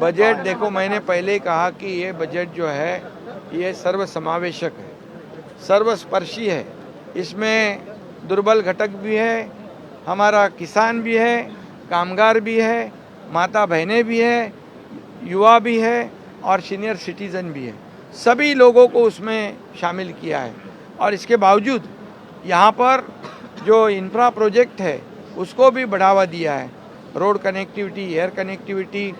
Budget देखो, मैंने पहले ही कहा कि ये बजट जो है, ये सर्व समावेशक है, सर्वस्पर्शी है। इसमें दुर्बल घटक भी है, हमारा किसान भी है, कामगार भी है माता बहनें भी है, युवा भी है और सीनियर सिटीज़न भी है। सभी लोगों को उसमें शामिल किया है। और इसके बावजूद यहाँ पर जो इंफ्रा प्रोजेक्ट है, उसको भी बढ़ावा दिया है। रोड कनेक्टिविटी, एयर कनेक्टिविटी,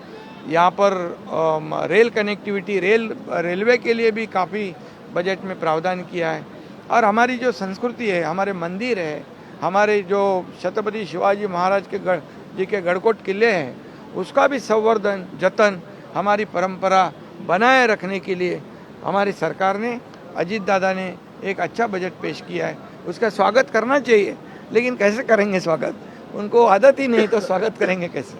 यहाँ पर रेल कनेक्टिविटी, रेल, रेलवे के लिए भी काफ़ी बजट में प्रावधान किया है। और हमारी जो संस्कृति है, हमारे मंदिर है, हमारे जो छत्रपति शिवाजी महाराज के गढ़, जी के गढ़कोट किले हैं, उसका भी संवर्धन, जतन हमारी परंपरा बनाए रखने के लिए हमारी सरकार ने, अजीत दादा ने एक अच्छा बजट पेश किया है। उसका स्वागत करना चाहिए, लेकिन कैसे करेंगे स्वागत? उनको आदत ही नहीं तो स्वागत करेंगे कैसे?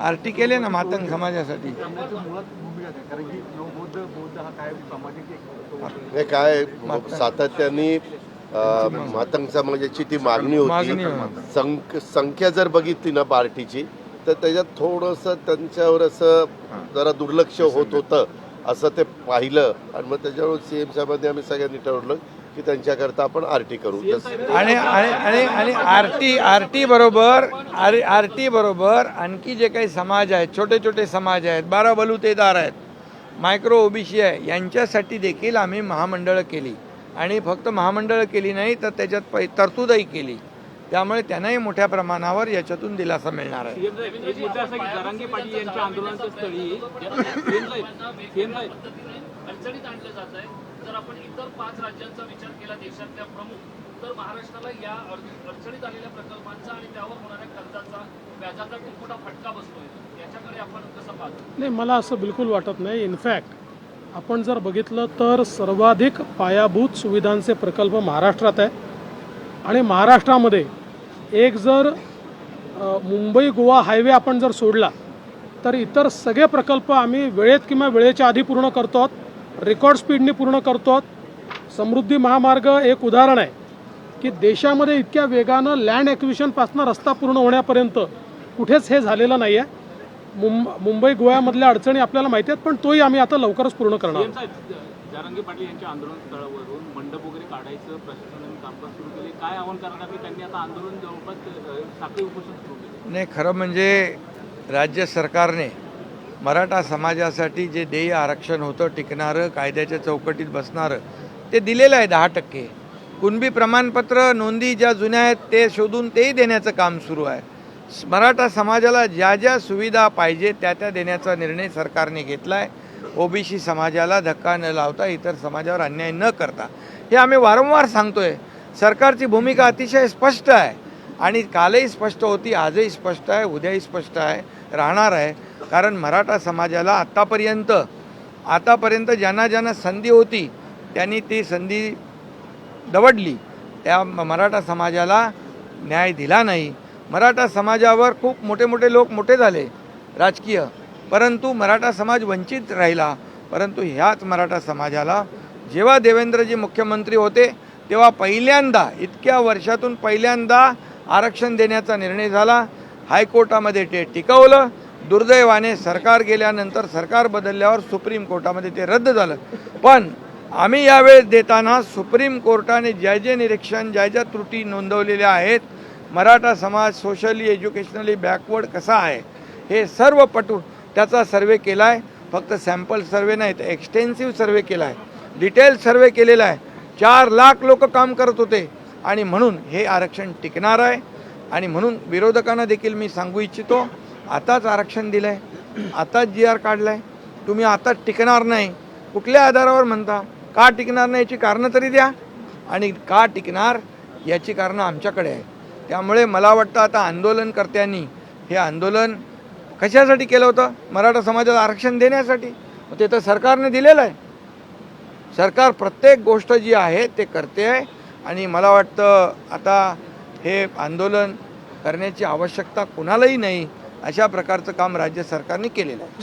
आरटी केले. ना मातंग समाजासाठी. भूमिका काय? कारण की बौद्ध बौद्ध काय सामाजिक एक काय सातत्याने मातंग समाजाची ती मागणी होती. होती. संख संख्या जर बघितली ना पार्टीची तर त्याच्यात थोडंसं त्यांच्यावर असं जरा दुर्लक्ष होत होतं. असं ते पाहिलं. आणि मग त्याच्यावर सी एम साहेबांनी आम्ही सगळ्यांनी ठरवलं की त्यांच्याकरता आपण आरटी करू. तसं- आणि आणि आणि आणि आर टी आर टी बरोबर आर आर टी बरोबर आणखी जे काही समाज आहेत छोटे छोटे समाज आहेत बारा बलुतेदार आहेत मायक्रो ओबीसी आहे यांच्यासाठी देखील आम्ही महामंडळं केली. आणि फक्त महामंडळं केली नाही तर त्याच्यात पै तरतूदही केली. त्यामुळे त्यांनाही मोठ्या प्रमाणावर याच्यातून दिलासा मिळणार आहे. सीएम साहेब एक मुद्दा असा की जरांगे पाटील यांच्या आंदोलनाच्या स्थळी सीएम साहेब सीएम साहेब. अडचणीत आणलं जात आहे. जर आपण इतर पाच राज्यांचा विचार केला देशातल्या प्रमुख तर महाराष्ट्राला या अड- अडचणीत आलेल्या प्रकल्पांचा आणि त्यावर होणाऱ्या खर्चाचा व्याजाचा खूप मोठा फटका बसतोय. याच्याकडे आपण कसं पाहतो? नाही मला असं बिलकुल वाटत नाही. इनफॅक्ट आपण जर बघितलं तर सर्वाधिक पायाभूत सुविधांचे प्रकल्प महाराष्ट्रात आहे. आणि महाराष्ट्रामध्ये एक जर मुंबई गोवा हायवे आपण जर सोडला तर इतर सगळे प्रकल्प आम्ही वेळेत किंवा वेळेच्या आधी पूर्ण करतो आहोत रेकॉर्ड स्पीडने पूर्ण करतो आहोत समृद्धी महामार्ग एक उदाहरण आहे की देशामध्ये इतक्या वेगानं लँड ॲक्विशनपासून रस्ता पूर्ण होण्यापर्यंत कुठेच हे झालेलं नाही आहे मुंब मुंबई गोव्यामधल्या अडचणी आपल्याला माहिती आहेत पण तोही आम्ही आता लवकरच पूर्ण करणार काढायचं प्रशासनाने कामकाज सुरू केले. काय आव्हान करणार की त्यांनी आता आंदोलन जवळपास साखळी उपोषण सुरू केले? नाही खरं म्हणजे राज्य सरकारने मराठा समाजासाठी जे देय आरक्षण होतं टिकणारं कायद्याच्या चौकटीत बसणारं ते दिलेलं आहे दहा टक्के. कुणबी प्रमाणपत्र नोंदी ज्या जुन्या आहेत ते शोधून तेही देण्याचं काम सुरू आहे. मराठा समाजाला ज्या ज्या सुविधा पाहिजे त्या त्या देण्याचा निर्णय सरकारने घेतला आहे ओबीसी समाजाला धक्का न लावता इतर समाजावर अन्याय न करता. हे आम्ही वारंवार सांगतोय. सरकारची भूमिका अतिशय स्पष्ट आहे. आणि कालही स्पष्ट होती आजही स्पष्ट आहे उद्याही स्पष्ट आहे राहणार आहे. कारण मराठा समाजाला आत्तापर्यंत आतापर्यंत ज्यांना ज्यांना संधी होती त्यांनी ती संधी दवडली. त्या मराठा समाजाला न्याय दिला नाही. मराठा समाजावर खूप मोठे मोठे लोक मोठे झाले. राजकीय परंतु मराठा समाज वंचित राहिला परंतु ह्याच मराठा समाजाला जेव्हा देवेंद्रजी मुख्यमंत्री होते तेव्हा पहिल्यांदा इतक्या वर्षातून पहिल्यांदा आरक्षण देण्याचा निर्णय झाला. हायकोर्टामध्ये ते टिकवलं. दुर्दैवाने सरकार गेल्यानंतर सरकार बदलल्यावर सुप्रीम कोर्टामध्ये ते रद्द झालं. पण आम्ही यावेळेस देताना सुप्रीम कोर्टाने ज्या जे निरीक्षण ज्या ज्या त्रुटी नोंदवलेल्या आहेत मराठा समाज सोशली एज्युकेशनली बॅकवर्ड कसा आहे हे सर्व पटू त्याचा सर्वे केला आहे फक्त सॅम्पल सर्वे नाही तर एक्सटेन्सिव्ह सर्वे केला आहे डिटेल सर्वे केलेला आहे. चार लाख लोक काम करत होते. आणि म्हणून हे आरक्षण टिकणार आहे. आणि म्हणून विरोधकांना देखील मी सांगू इच्छितो आताच आरक्षण दिलं आहे आताच जी आर काढला आहे तुम्ही आता टिकणार नाही. कुठल्या आधारावर म्हणता? का टिकणार नाही याची कारणं तरी द्या. आणि का टिकणार याची कारणं आमच्याकडे आहे त्यामुळे मला वाटतं आता आंदोलनकर्त्यांनी हे आंदोलन कशासाठी केलं होतं? मराठा समाजाला आरक्षण देण्यासाठी? मग ते तर सरकारने दिलेलं आहे. सरकार प्रत्येक गोष्ट जी आहे ते करते आहे. आणि मला वाटतं आता हे आंदोलन करण्याची आवश्यकता कुणालाही नाही अशा प्रकारचं काम राज्य सरकारने केलेलं आहे.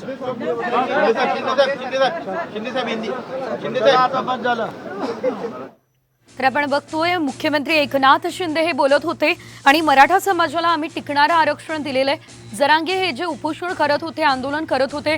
तर आपण बघतोय मुख्यमंत्री एकनाथ शिंदे हे बोलत होते आणि मराठा समाजाला आम्ही टिकणारं आरक्षण दिलेलं आहे. जरांगे हे जे उपोषण करत होते आंदोलन करत होते